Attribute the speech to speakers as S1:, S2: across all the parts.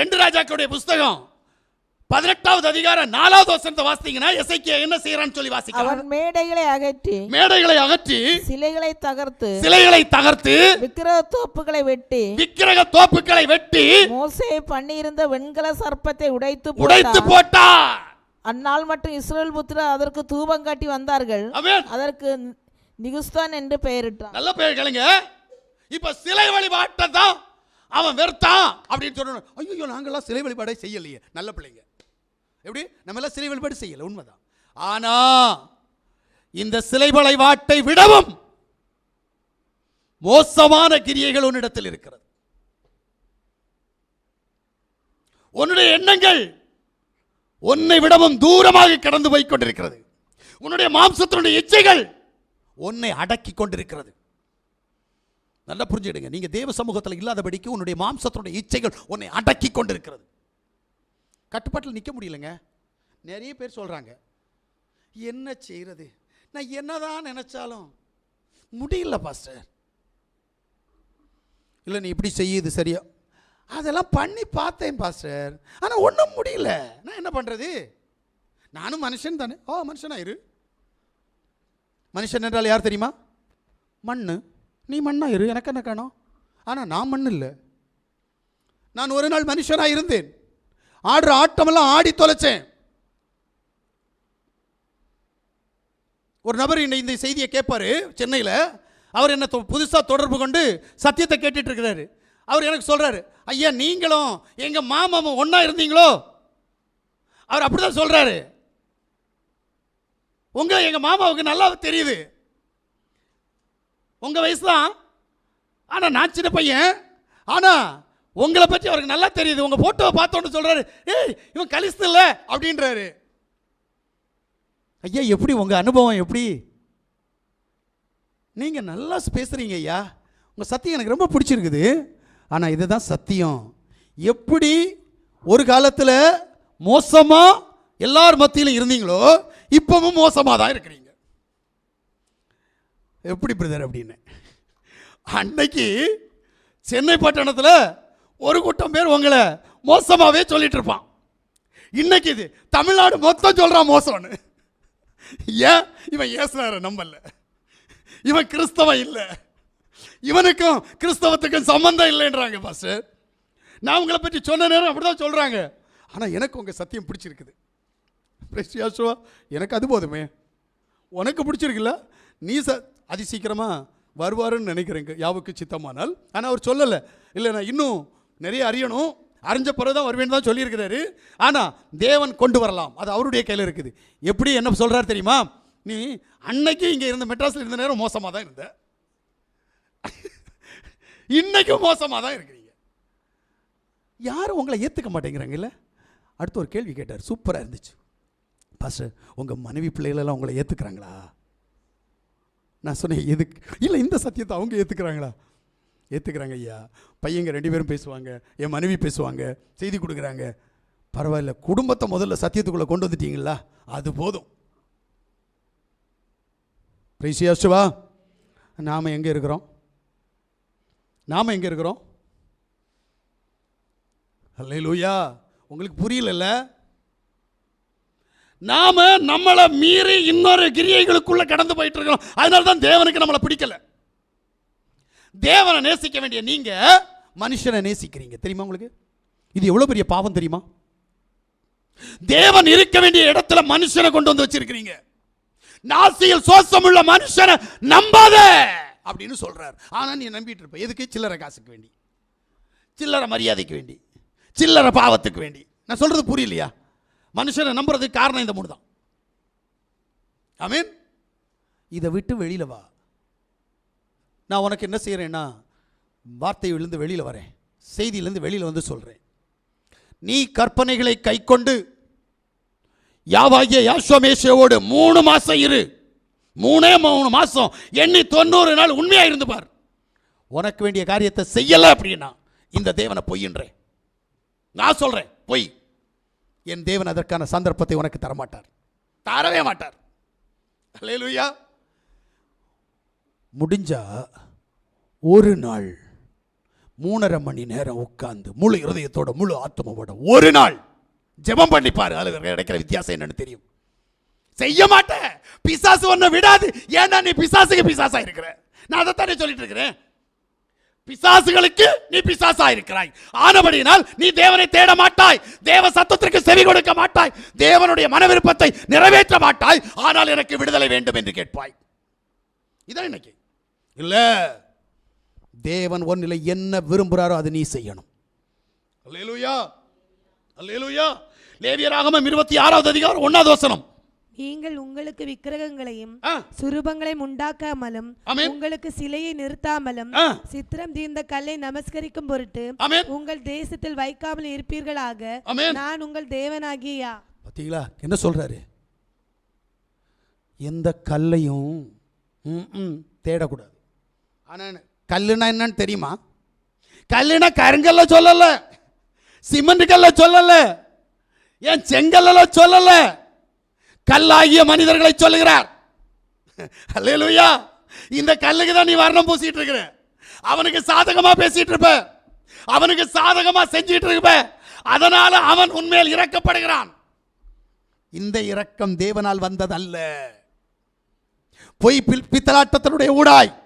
S1: ரெண்டு ராஜாக்களுடைய புஸ்தகம். பதினெட்டாவது அதிகாரம் நாலாவது வசனத்தை வாசித்தீங்கன்னா எசைக்கியா என்ன செய்யறான்னு சொல்லி வாசிக்கலாம்.
S2: அவன் மேடைகளை அகற்றி
S1: மேடைகளை அகற்றி
S2: சிலைகளை தகர்த்து
S1: சிலைகளை தகர்த்து
S2: விக்கிரக தோப்புகளை வெட்டி
S1: விக்கிரக தோப்புகளை வெட்டி
S2: மோசே பண்ணியிருந்த வெண்கல சர்ப்பத்தை உடைத்து
S1: உடைத்து
S2: போட்டார். அந்நாள் மற்றும் இஸ்ரேல் புத்திரர் அதற்கு தூபம் காட்டி வந்தார்கள். அதற்கு நிகுஸ்தான் என்று பெயரிட்டான்
S1: நல்ல பேர் கேளுங்க. இப்ப சிலை வழிபாட்டை தான் அவன் வெறுத்தான் அப்படின்னு சொல்லணும். ஐயோ நாங்கெல்லாம் சிலை வழிபாடே செய்யலையே. நல்ல பிள்ளைங்க. எப்படி? நம்ம எல்லாம் சிலை வழிபாடு செய்யல. உண்மைதான். ஆனா இந்த சிலை வழிபாட்டை விடவும் மோசமான கிரியைகள் உன்னிடத்தில் இருக்கிறது. உன்னுடைய எண்ணங்கள் உன்னை விடவும் தூரமாக கடந்து போய் கொண்டிருக்கிறது. உன்னுடைய மாம்சத்தினுடைய இச்சைகள் உன்னை அடக்கி கொண்டிருக்கிறது. நல்லா புரிஞ்சுடுங்க நீங்கள் தேவ சமூகத்தில் இல்லாதபடிக்கு உன்னுடைய மாம்சத்தினுடைய இச்சைகள் உன்னை அடக்கி கொண்டிருக்கிறது. கட்டுப்பாட்டில் நிற்க முடியலங்க. நிறைய பேர் சொல்கிறாங்க என்ன செய்கிறது நான் என்னதான் நினச்சாலும் முடியல பாஸ்டர். இல்லை நீ இப்படி செய்யுது சரியா? அதெல்லாம் பண்ணி பார்த்தேன் பாஸ்டர். ஆனால் ஒன்றும் முடியல. நான் என்ன பண்ணுறது நானும் மனுஷன் தானே. ஓ மனுஷனாயிரு மனுஷன் என்றால் யார் தெரியுமா? மண்ணு. நீ மண்ணாக இரு எனக்கு என்ன காணும்? ஆனால் நான் மண் இல்லை. நான் ஒரு நாள் மனுஷனாக இருந்தேன். ஆடுற ஆட்டமெல்லாம் ஆடி தொலைச்சேன். ஒரு நபர் இந்த இந்த செய்தியை கேட்பாரு சென்னையில். அவர் என்னை புதுசாக தொடர்பு கொண்டு சத்தியத்தை கேட்டுட்டு இருக்கிறாரு. அவர் எனக்கு சொல்கிறாரு ஐயா நீங்களும் எங்கள் மாமாவும் ஒன்றா இருந்தீங்களோ? அவர் அப்படிதான் சொல்கிறாரு உங்கள் எங்கள் மாமாவுக்கு நல்லா தெரியுது. உங்கள் வயசு தான் ஆனால் நான் சின்ன பையன். ஆனால் உங்களை பற்றி அவருக்கு நல்லா தெரியுது. உங்கள் ஃபோட்டோவை பார்த்தோன்னு சொல்கிறாரு ஏய் இவன் கலிஸ்து இல்லை. அப்படின்றாரு. ஐயா எப்படி? உங்கள் அனுபவம் எப்படி? நீங்கள் நல்லா பேசுகிறீங்க ஐயா. உங்கள் சத்தியம் எனக்கு ரொம்ப பிடிச்சிருக்குது. ஆனால் இதுதான் சத்தியம். எப்படி ஒரு காலத்தில் மோசமாக எல்லார் மத்தியிலும் இருந்தீங்களோ இப்போவும் மோசமாக தான் இருக்கிறீங்க. எப்படி பிரதர் அப்படின்னு? அன்னைக்கு சென்னை பட்டணத்தில் ஒரு கூட்டம் பேர் உங்களை மோசமாகவே சொல்லிட்டு இருப்பான். இன்னைக்கு இது தமிழ்நாடு மொத்தம் சொல்கிறான் மோசம்னு. ஏன்? இவன் ஏசுனார நம்பல. இவன் கிறிஸ்தவன் இல்லை. இவனுக்கும் கிறிஸ்தவத்துக்கும் சம்மந்தம் இல்லைன்றாங்க பாஸ்டர். நான் உங்களை பற்றி சொன்ன நேரம் அப்படிதான் சொல்கிறாங்க ஆனால் எனக்கு உங்கள் சத்தியம் பிடிச்சிருக்குது. Praise எனக்கு அது போதுமே. உனக்கு பிடிச்சிருக்குல்ல? நீ ச அதிசீக்கிரமாக வருவாருன்னு நினைக்கிறேங்க. யாவுக்கு சித்தமானால். ஆனால் அவர் சொல்லலை. இல்லை நான் இன்னும் நிறைய அறியணும். அறிஞ்ச பிறகு தான் வருவேன்னு தான் சொல்லியிருக்கிறாரு. ஆனால் தேவன் கொண்டு வரலாம். அது அவருடைய கையில் இருக்குது. எப்படி என்ன சொல்கிறார் தெரியுமா? நீ அன்னைக்கு இங்கே இருந்த மெட்ராஸில் இருந்த நேரம் மோசமாக தான் இருந்த. இன்னைக்கும் மோசமாக தான் இருக்கிறீங்க. யாரும் உங்களை ஏற்றுக்க மாட்டேங்கிறாங்கல்ல அடுத்து ஒரு கேள்வி கேட்டார். சூப்பராக இருந்துச்சு. பாஸ்டர் உங்கள் மனைவி பிள்ளைகளெல்லாம் உங்களை ஏற்றுக்கிறாங்களா நான் சொன்னேன் எதுக்கு இல்லை இந்த சத்தியத்தை அவங்க ஏற்றுக்கிறாங்களா ஏற்றுக்கிறாங்க ஐயா பையங்க ரெண்டு பேரும் பேசுவாங்க என் மனைவி பேசுவாங்க செய்தி கொடுக்குறாங்க. பரவாயில்ல குடும்பத்தை முதல்ல சத்தியத்துக்குள்ளே கொண்டு வந்துட்டீங்களா? அது போதும். பிரைசியாசுவா நாம் எங்கே இருக்கிறோம்? நாம் எங்கே இருக்கிறோம்? அல்லேலூயா உங்களுக்கு புரியலல்ல? நாம் நம்மளை மீறி இன்னொரு கிரியைகளுக்குள்ளே கடந்து போயிட்டுருக்கோம் அதனால தான் தேவனுக்கு நம்மளை பிடிக்கல. தேவனை நேசிக்க வேண்டிய நீங்கள் மனுஷனை நேசிக்கிறீங்க. தெரியுமா உங்களுக்கு? இது எவ்வளோ பெரிய பாவம் தெரியுமா? தேவன் இருக்க வேண்டிய இடத்துல மனுஷனை கொண்டு வந்து வச்சிருக்கிறீங்க. நாசியில் சோசமுள்ள மனுஷனை நம்பாத அப்படின்னு சொல்றார். ஆனால் நீ நம்பிட்டு இருப்ப. எதுக்கு? சில்லறை காசுக்கு வேண்டி. சில்லறை மரியாதைக்கு வேண்டி. சில்லறை பாவத்துக்கு வேண்டி. நான் சொல்றது புரியலையா? மனுஷனை நம்புறதுக்கு காரணம் இந்த மூணு தான். ஆமீன்? இதை விட்டு வெளியில் வா. நான் உனக்கு என்ன செய்கிறேன்னா வார்த்தை வெளியில் வரேன். செய்தியிலேருந்து வெளியில் வந்து சொல்கிறேன் நீ கற்பனைகளை கைக்கொண்டு யாவாகிய யாஸ்வமேஷோடு மூணு மாதம் இரு. மூணே மூணு மாதம் எண்ணி தொண்ணூறு நாள் உண்மையாக இருந்து பார். உனக்கு வேண்டிய காரியத்தை செய்யலை அப்படின்னா இந்த தேவனை பொய்யின்றேன். நான் சொல்கிறேன் பொய். என் தேவன் அதற்கான சந்தர்ப்பத்தை உனக்கு தரமாட்டார். தரவே மாட்டார். அல்லேலூயா. முடிஞ்சா ஒரு நாள் மூணரை மணி நேரம் உட்கார்ந்து முழு இருதயத்தோட முழு ஆத்மாவோட ஒரு நாள் ஜெபம் பண்ணிப்பாரு அதுல கிடைக்கிற வித்தியாசம் என்னன்னு தெரியும். செய்ய மாட்டேன் பிசாசு ஒன்று விடாது. ஏன்னா நீ பிசாசுக்கு பிசாசா இருக்கிற. நான் அதைத்தானே சொல்லிட்டு இருக்கிறேன். பிசாசுகளுக்கு நீ பிசாசா இருக்கிறாய் ஆனபடியினால் நீ தேவனை தேட மாட்டாய் தேவ சத்தத்திற்கு செவி கொடுக்க மாட்டாய். தேவனுடைய மன விருப்பத்தை நிறைவேற்ற மாட்டாய். ஆனால் எனக்கு விடுதலை வேண்டும் என்று கேட்பாய். இதான் இன்னைக்கு. இல்ல தேவன் ஒன்றில் என்ன விரும்புகிறாரோ அதை நீ செய்யணும். அல்லேலூயா. அல்லேலூயா. லேவியராகமம் இருபத்தி ஆறாவது அதிகாரம் ஒன்னாவது வசனம்.
S3: நீங்கள் உங்களுக்கு விக்கிரகங்களையும் சுரூபங்களையும் உண்டாக்காமலும். உங்களுக்கு சிலையை நிறுத்தாமலும். சித்திரம் தீர்ந்த கல்லை நமஸ்கரிக்கும் பொருட்டு உங்கள் தேசத்தில் வைக்காமல் இருப்பீர்களாக. நான் உங்கள் தேவனாகிய?
S1: பார்த்தீங்களா என்ன சொல்றாரு? எந்த கல்லையும் தேடக்கூடாது. ஆனால் கல்லுனா என்னன்னு தெரியுமா? கல்லுனா கருங்கல்ல சொல்லல. சிமெண்ட் கல்ல சொல்லல. ஏன் செங்கல்ல சொல்லல? கல்லாகிய மனிதர்களை சொல்லுகிறார். அல்லேலூயா இந்த கல்லுக்கு தான் நீ வர்ணம் பூசிட்டு இருக்கிற அவனுக்கு சாதகமா பேசிட்டு இருப்ப அவனுக்கு சாதகமா செஞ்சிட்டு இருப்ப அதனால அவன் உண்மையில் இறக்கப்படுகிறான். இந்த இரக்கம் தேவனால் வந்ததல்ல. பொய் பில்- பித்தலாட்டத்தினுடைய ஊடாய்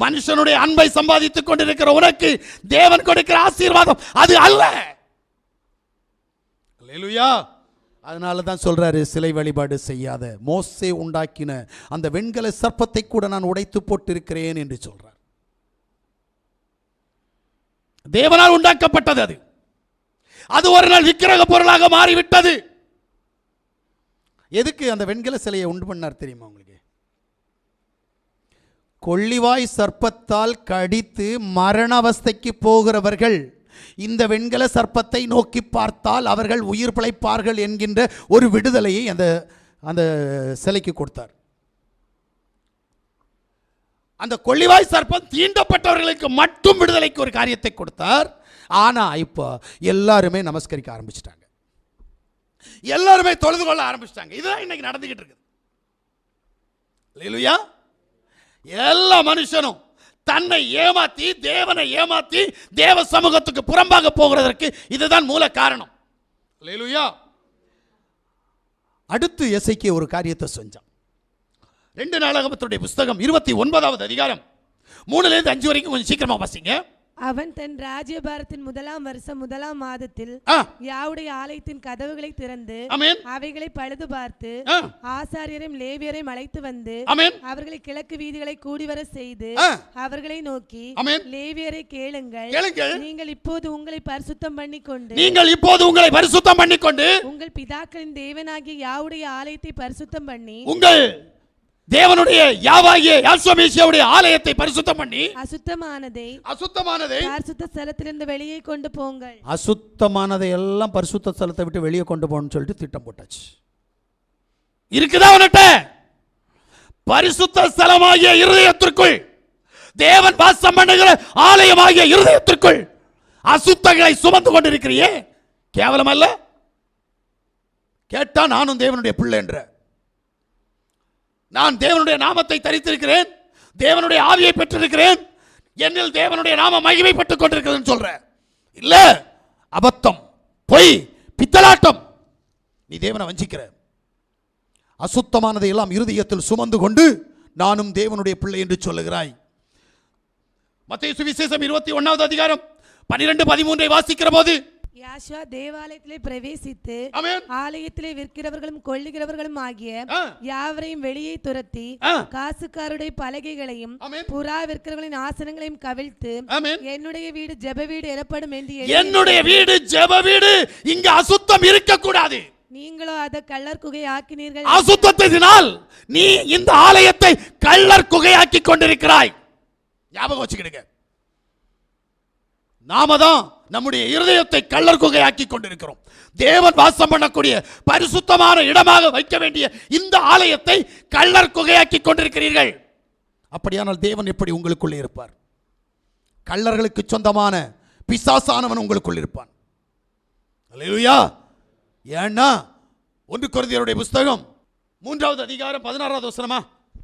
S1: மனுஷனுடைய அன்பை சம்பாதித்துக் கொண்டிருக்கிற உனக்கு தேவன் கொடுக்கிற ஆசீர்வாதம் அது அல்ல. அல்லேலூயா அதனால தான் சொல்றாரு சிலை வழிபாடு செய்யாத. மோசே உண்டாக்கின அந்த வெண்கல சர்ப்பத்தை கூட நான் உடைத்து போட்டிருக்கிறேன் என்று சொல்றார். தேவனால் உண்டாக்கப்பட்டது அது. அது ஒரு நாள் விக்கிரக பொருளாக மாறிவிட்டது. எதுக்கு அந்த வெண்கல சிலையை உண்டு பண்ணார் தெரியுமா உங்களுக்கு? கொள்ளிவாய் சர்ப்பத்தால் கடித்து மரண அவஸ்தைக்கு போகிறவர்கள் இந்த வெண்கல சர்ப்பத்தை நோக்கி பார்த்தால் அவர்கள் உயிர் பிழைப்பார்கள் என்கின்ற ஒரு விடுதலையை அந்த அந்த சிலைக்கு கொடுத்தார். அந்த கொள்ளிவாய் சர்ப்பம் தீண்டப்பட்டவர்களுக்கு மட்டும் விடுதலைக்கு ஒரு காரியத்தை கொடுத்தார். ஆனா இப்போ எல்லாருமே நமஸ்கரிக்க ஆரம்பிச்சிட்டாங்க. எல்லாருமே தொழுது கொள்ள ஆரம்பிச்சிட்டாங்க. இதுதான் இன்னைக்கு நடந்துகிட்டு இருக்குது. இல்லையா எல்லா மனுஷனும் தன்னை ஏமாத்தி தேவனை ஏமாத்தி தேவ சமூகத்துக்கு புறம்பாக போகிறதற்கு இதுதான் மூல காரணம். இல்லையா அடுத்து எசைக்கு ஒரு காரியத்தை செஞ்சான். ரெண்டு நாளாகமத்துடைய புஸ்தகம் இருபத்தி ஒன்பதாவது அதிகாரம். மூணுலேருந்து அஞ்சு வரைக்கும் கொஞ்சம் சீக்கிரமா வாசிங்க.
S3: அவன் தன் ராஜ்யபாரத்தின் முதலாம் வருஷம் முதலாம் மாதத்தில் யாவுடைய ஆலயத்தின் கதவுகளை திறந்து அவைகளை பழுது பார்த்து ஆசாரியரையும் லேவியரையும் அழைத்து வந்து அவர்களை கிழக்கு வீதிகளை கூடிவர செய்து அவர்களை நோக்கி லேவியரை கேளுங்கள். நீங்கள் இப்போது உங்களை பரிசுத்தம் பண்ணிக்கொண்டு
S1: நீங்கள் இப்போது உங்களை பரிசுத்தம் பண்ணிக்கொண்டு
S3: உங்கள் பிதாக்களின் தேவனாகிய யாவுடைய ஆலயத்தை பரிசுத்தம் பண்ணி
S1: உங்கள் தேவனுடைய யாவாகிய யாஸ்வமேசியாவுடைய ஆலயத்தை பரிசுத்தம் பண்ணி
S3: அசுத்தமானதை
S1: அசுத்தமானதை
S3: பரிசுத்த ஸ்தலத்திலிருந்து வெளியே கொண்டு போங்கள்.
S1: அசுத்தமானதை எல்லாம் பரிசுத்த ஸ்தலத்தை விட்டு வெளியே கொண்டு போகணும்னு சொல்லிட்டு திட்டம் போட்டாச்சு. இருக்குதா உன்கிட்ட பரிசுத்த ஸ்தலமாகிய இருதயத்திற்குள் தேவன் வாசம் பண்ணுகிற ஆலயமாகிய இருதயத்திற்குள் அசுத்தங்களை சுமந்து கொண்டிருக்கிறியே? கேவலம் அல்ல கேட்டா நானும் தேவனுடைய பிள்ளை என்ற நான் தேவனுடைய நாமத்தை தரித்திருக்கிறேன். தேவனுடைய ஆவியை பெற்றிருக்கிறேன். என்னில் தேவனுடைய நாம மகிமைப்பட்டுக் கொண்டிருக்கிறதுன்னு சொல்கிறேன் இல்லை அபத்தம். பொய் பித்தலாட்டம். நீ தேவனை வஞ்சிக்கிற. அசுத்தமானதை எல்லாம் இருதயத்தில் சுமந்து கொண்டு நானும் தேவனுடைய பிள்ளை என்று சொல்லுகிறாய். மத்திய சுவிசேஷம் இருபத்தி ஒன்னாவது அதிகாரம் பன்னிரெண்டு பதிமூன்றை வாசிக்கிற போது
S3: யாஷுவா தேவாலயத்திலே பிரவேசித்து ஆலயத்திலே விற்கிறவர்களும் கொள்ளுகிறவர்களும் ஆகிய யாவரையும் வெளியே துரத்தி காசுக்காருடைய பலகைகளையும் புறா விற்கிறவர்களின் ஆசனங்களையும் கவிழ்த்து என்னுடைய வீடு ஜெப வீடு எனப்படும் என்று
S1: என்னுடைய வீடு ஜெப வீடு. இங்க அசுத்தம் இருக்கக்கூடாது.
S3: நீங்களோ அதை கள்ளர் குகை ஆக்கினீர்கள்
S1: அசுத்தத்தினால் நீ இந்த ஆலயத்தை கள்ளர் குகையாக்கி கொண்டிருக்கிறாய். ஞாபகம் வச்சுக்கிடுங்க. நாம தான் நம்முடைய இருதயத்தை கள்ளர் குகையாக்கி கொண்டிருக்கிறோம். தேவன் வாசம் பண்ணக்கூடிய பரிசுத்தமான இடமாக வைக்க வேண்டிய இந்த ஆலயத்தை கள்ளர்குகையாக்கி கொண்டிருக்கிறீர்கள். அப்படியானால் தேவன் எப்படி உங்களுக்குள்ளே இருப்பார்? கள்ளர்களுக்கு சொந்தமான பிசாசானவன் உங்களுக்குள் இருப்பான். அல்லேலூயா! ஏன்னா ஒன்று குருதியருடைய புஸ்தகம் மூன்றாவது அதிகாரம் பதினாறாவது வசனமா?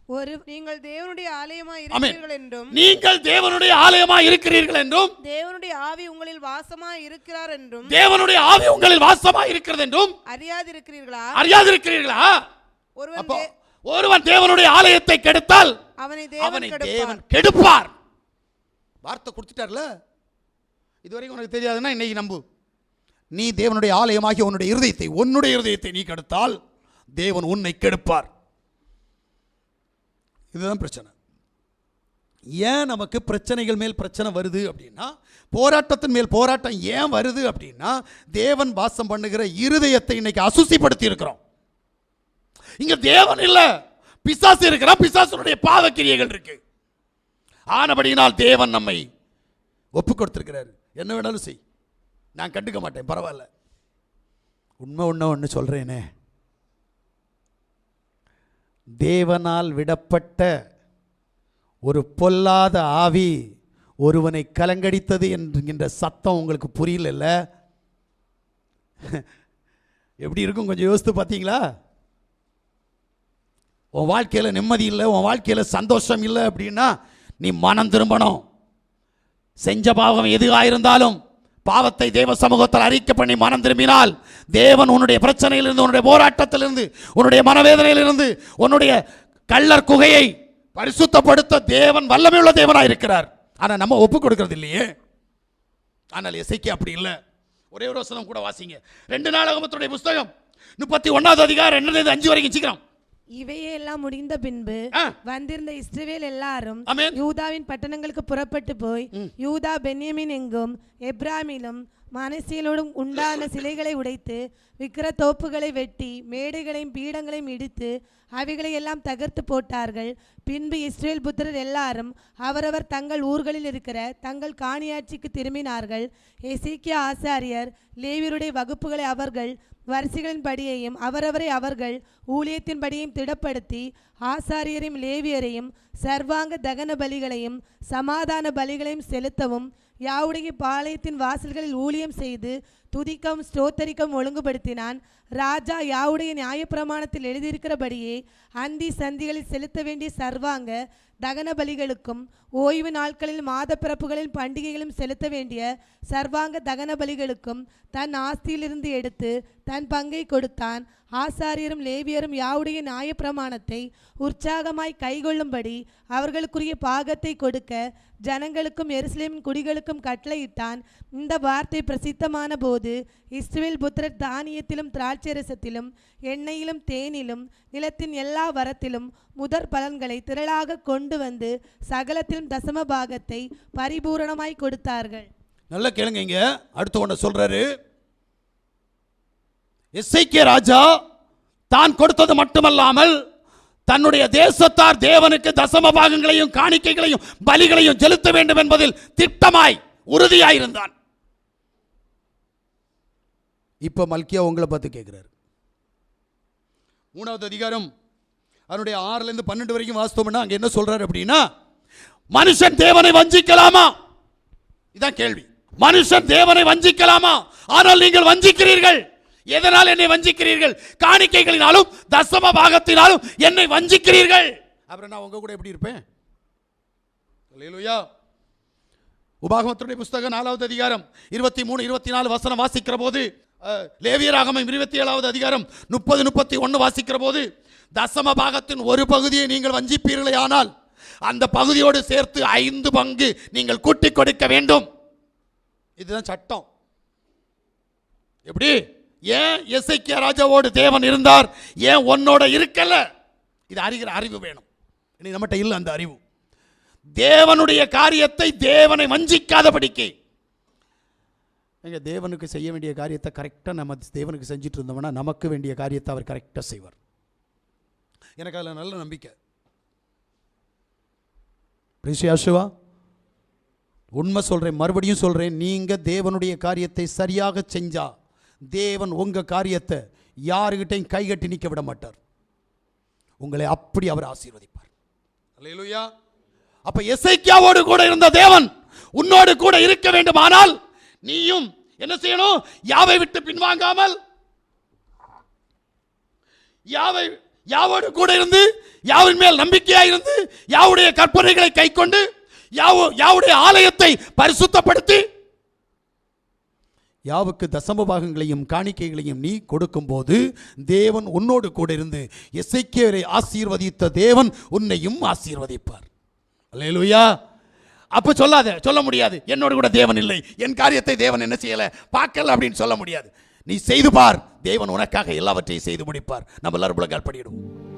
S3: ஒரு நீங்கள் தேவனுடைய ஆலயமாய்
S1: ஆமென்.
S3: இருக்கிறீர்கள் என்றும்
S1: நீங்கள் தேவனுடைய ஆலயமா இருக்கிறீர்கள் என்றும்
S3: தேவனுடைய ஆவி உங்களில் வாசமாய் இருக்கிறார் என்றும்
S1: தேவனுடைய ஆவி உங்களில் வாசமா இருக்கிறது என்றும்
S3: அறியாதிருக்கிறீர்களா?
S1: அறியாதிருக்கிறீர்களா?
S3: ஒருவன்
S1: ஒருவன் தேவனுடைய ஆலயத்தை கெடுத்தால்
S3: அவனை
S1: அவனை
S3: தேவன் கெடுப்பார்.
S1: வார்த்தை கொடுத்துட்டார்ல? இதுவரைக்கும் உனக்கு தெரியாதுன்னா இன்னைக்கு நம்பு. நீ தேவனுடைய ஆலயமாகிய உன்னுடைய இருதயத்தை உன்னுடைய இருதயத்தை நீ கெடுத்தால் தேவன் உன்னை கெடுப்பார். இதுதான் பிரச்சனை. ஏன் நமக்கு பிரச்சனைகள் மேல் பிரச்சனை வருது அப்படின்னா போராட்டத்தின் மேல் போராட்டம் ஏன் வருது அப்படின்னா தேவன் வாசம் பண்ணுகிற இருதயத்தை இன்னைக்கு அசுசிப்படுத்தி இருக்கிறோம். இங்க தேவன் இல்லை. பிசாசு இருக்கிறான் பிசாசுடைய பாவக்கிரியைகள் இருக்கு. ஆனபடியினால் தேவன் நம்மை ஒப்பு கொடுத்திருக்கிறாரு. என்ன வேணாலும் செய். நான் கண்டுக்க மாட்டேன் பரவாயில்ல. உண்மை ஒன்று ஒன்று சொல்கிறேனே தேவனால் விடப்பட்ட ஒரு பொல்லாத ஆவி ஒருவனை கலங்கடித்தது என்கின்ற சத்தம் உங்களுக்கு புரியல எப்படி இருக்கும்? கொஞ்சம் யோசித்து பார்த்தீங்களா? உன் வாழ்க்கையில் நிம்மதி இல்லை உன் வாழ்க்கையில் சந்தோஷம் இல்லை அப்படின்னா நீ மனம் திரும்பணும். செஞ்ச பாவம் எதுவாக இருந்தாலும் பாவத்தை தேவ சமூகத்தில் அறிக்கை பண்ணி மனம் திரும்பினால் தேவன் உன்னுடைய பிரச்சனையிலிருந்து உன்னுடைய போராட்டத்திலிருந்து உன்னுடைய மனவேதனையிலிருந்து உன்னுடைய கள்ளர் குகையை பரிசுத்தப்படுத்த தேவன் வல்லமையுள்ள தேவனாக இருக்கிறார் ஆனால் நம்ம ஒப்பு கொடுக்கறது இல்லையே ஆனால் இசைக்கு அப்படி இல்லை. ஒரே ஒரு வசனம் கூட வாசிங்க. ரெண்டு நாளாகமத்துடைய புஸ்தகம் முப்பத்தி ஒன்றாவது அதிகாரம் ரெண்டுலேருந்து அஞ்சு வரைக்கும் சீக்கிரம்.
S3: இவையெல்லாம் முடிந்த பின்பு. வந்திருந்த இஸ்ரவேல் எல்லாரும். யூதாவின் பட்டணங்களுக்கு புறப்பட்டு போய் யூதா பென்யமின் எங்கும் எப்ராமிலும் மனசியலோடும் உண்டான சிலைகளை உடைத்து விக்கிர தோப்புகளை வெட்டி மேடைகளையும் பீடங்களையும் இடித்து அவைகளை எல்லாம் தகர்த்து போட்டார்கள் பின்பு இஸ்ரேல் புத்திரர் எல்லாரும் அவரவர் தங்கள் ஊர்களில் இருக்கிற தங்கள் காணியாட்சிக்கு திரும்பினார்கள் எசேக்கியா ஆசாரியர் லேவியருடைய வகுப்புகளை அவர்கள் வரிசைகளின்படியையும் அவரவரை அவர்கள் ஊழியத்தின்படியையும் திடப்படுத்தி ஆசாரியரையும் லேவியரையும் சர்வாங்க தகன பலிகளையும் சமாதான பலிகளையும் செலுத்தவும் யாவுடைய பாளையத்தின் வாசல்களில் ஊழியம் செய்து துதிக்கவும் ஸ்தோத்தரிக்கவும் ஒழுங்குபடுத்தினான். ராஜா யாவுடைய நியாயப்பிரமாணத்தில் எழுதியிருக்கிறபடியே அந்தி சந்திகளில் செலுத்த வேண்டிய சர்வாங்க தகன பலிகளுக்கும் ஓய்வு நாட்களில் மாத பிறப்புகளில் பண்டிகைகளும் செலுத்த வேண்டிய சர்வாங்க தகன பலிகளுக்கும் தன் ஆஸ்தியிலிருந்து எடுத்து தன் பங்கை கொடுத்தான். ஆசாரியரும் லேவியரும் யாவுடைய நியாயப்பிரமாணத்தை உற்சாகமாய் கைகொள்ளும்படி அவர்களுக்குரிய பாகத்தை கொடுக்க ஜனங்களுக்கும் எருசலேமின் குடிகளுக்கும் கட்டளையிட்டான். இந்த வார்த்தை பிரசித்தமான போது இஸ்ரேல் புத்திரர் தானியத்திலும் திராட்சரசத்திலும் எண்ணெயிலும் தேனிலும் நிலத்தின் எல்லா வரத்திலும் முதற் பலன்களை திரளாக கொண்டு வந்து சகலத்திலும் தசம பாகத்தை பரிபூரணமாய் கொடுத்தார்கள்.
S1: நல்ல கேளுங்க இங்க. அடுத்து ஒன்று சொல்றாரு. எஸ்ஐகே ராஜா தான் கொடுத்தது மட்டுமல்லாமல் தன்னுடைய தேசத்தார் தேவனுக்கு தசம பாகங்களையும் காணிக்கைகளையும் பலிகளையும் செலுத்த வேண்டும் என்பதில் திட்டமாய் உறுதியாயிருந்தான். இப்போ மல்கியா உங்களை பார்த்து கேட்குறாரு மூணாவது அதிகாரம் அவருடைய ஆறுலேருந்து பன்னெண்டு வரைக்கும் வாசித்தோம்னா அங்கே என்ன சொல்கிறார் அப்படின்னா மனுஷன் தேவனை வஞ்சிக்கலாமா? இதான் கேள்வி. மனுஷன் தேவனை வஞ்சிக்கலாமா? ஆனால் நீங்கள் வஞ்சிக்கிறீர்கள். எதனால் என்னை வஞ்சிக்கிறீர்கள்? காணிக்கைகளினாலும் தசம பாகத்தினாலும் என்னை வஞ்சிக்கிறீர்கள். அப்புறம் நான் உங்க கூட எப்படி இருப்பேன்? அல்லேலூயா. உபாகமத்துடைய புஸ்தகம் நாலாவது அதிகாரம் இருபத்தி மூணு இருபத்தி நாலு வசனம் வாசிக்கிற போது லேவியராகமம் இருபத்தி ஏழாவது அதிகாரம் முப்பது முப்பத்தி ஒன்று வாசிக்கிற போது தசம பாகத்தின் ஒரு பகுதியை நீங்கள் வஞ்சிப்பீர்களே ஆனால் அந்த பகுதியோடு சேர்த்து ஐந்து பங்கு நீங்கள் கூட்டிக் கொடுக்க வேண்டும். இதுதான் சட்டம். எப்படி? ஏன் எசைக்கிய ராஜாவோடு தேவன் இருந்தார்? ஏன் உன்னோட இருக்கல? இது அறிகிற அறிவு வேணும். இனி நம்மகிட்ட இல்லை அந்த அறிவு. தேவனுடைய காரியத்தை தேவனை வஞ்சிக்காதபடிக்கு. எங்கள் தேவனுக்கு செய்ய வேண்டிய காரியத்தை கரெக்டாக நம்ம தேவனுக்கு செஞ்சுட்டு இருந்தோம்னா நமக்கு வேண்டிய காரியத்தை அவர் கரெக்டாக செய்வார். எனக்கு அதில் நல்ல நம்பிக்கை. பிரிசியாசுவா உண்மை சொல்கிறேன் மறுபடியும் சொல்கிறேன் நீங்கள் தேவனுடைய காரியத்தை சரியாக செஞ்சா தேவன் உங்கள் காரியத்தை யாருக்கிட்டையும் கைகட்டி நிற்க விட மாட்டார். உங்களை அப்படி அவர் ஆசீர்வதிப்பார். அல்லேலூயா அப்போ எசைக்கியாவோடு கூட இருந்த தேவன் உன்னோடு கூட இருக்க வேண்டுமானால் நீயும் என்ன செய்யணும்? யாவை விட்டு பின்வாங்காமல் யாவை யாவோடு கூட இருந்து யாவின் மேல் நம்பிக்கையாக இருந்து யாவுடைய கற்பனைகளை கைக்கொண்டு யாவு யாவுடைய ஆலயத்தை பரிசுத்தப்படுத்தி யாவுக்கு தசம பாகங்களையும் காணிக்கைகளையும் நீ கொடுக்கும்போது தேவன் உன்னோடு கூட இருந்து எசைக்கேலை ஆசீர்வதித்த தேவன் உன்னையும் ஆசீர்வதிப்பார். அல்லேலூயா! அப்போ சொல்லாத சொல்ல முடியாது. என்னோட கூட தேவன் இல்லை. என் காரியத்தை தேவன் என்ன செய்யல? பார்க்கல அப்படின்னு சொல்ல முடியாது. நீ செய்து பார். தேவன் உனக்காக எல்லாவற்றையும் செய்து முடிப்பார். நம்ம எல்லாரும் உலகால் படியிடுவோம்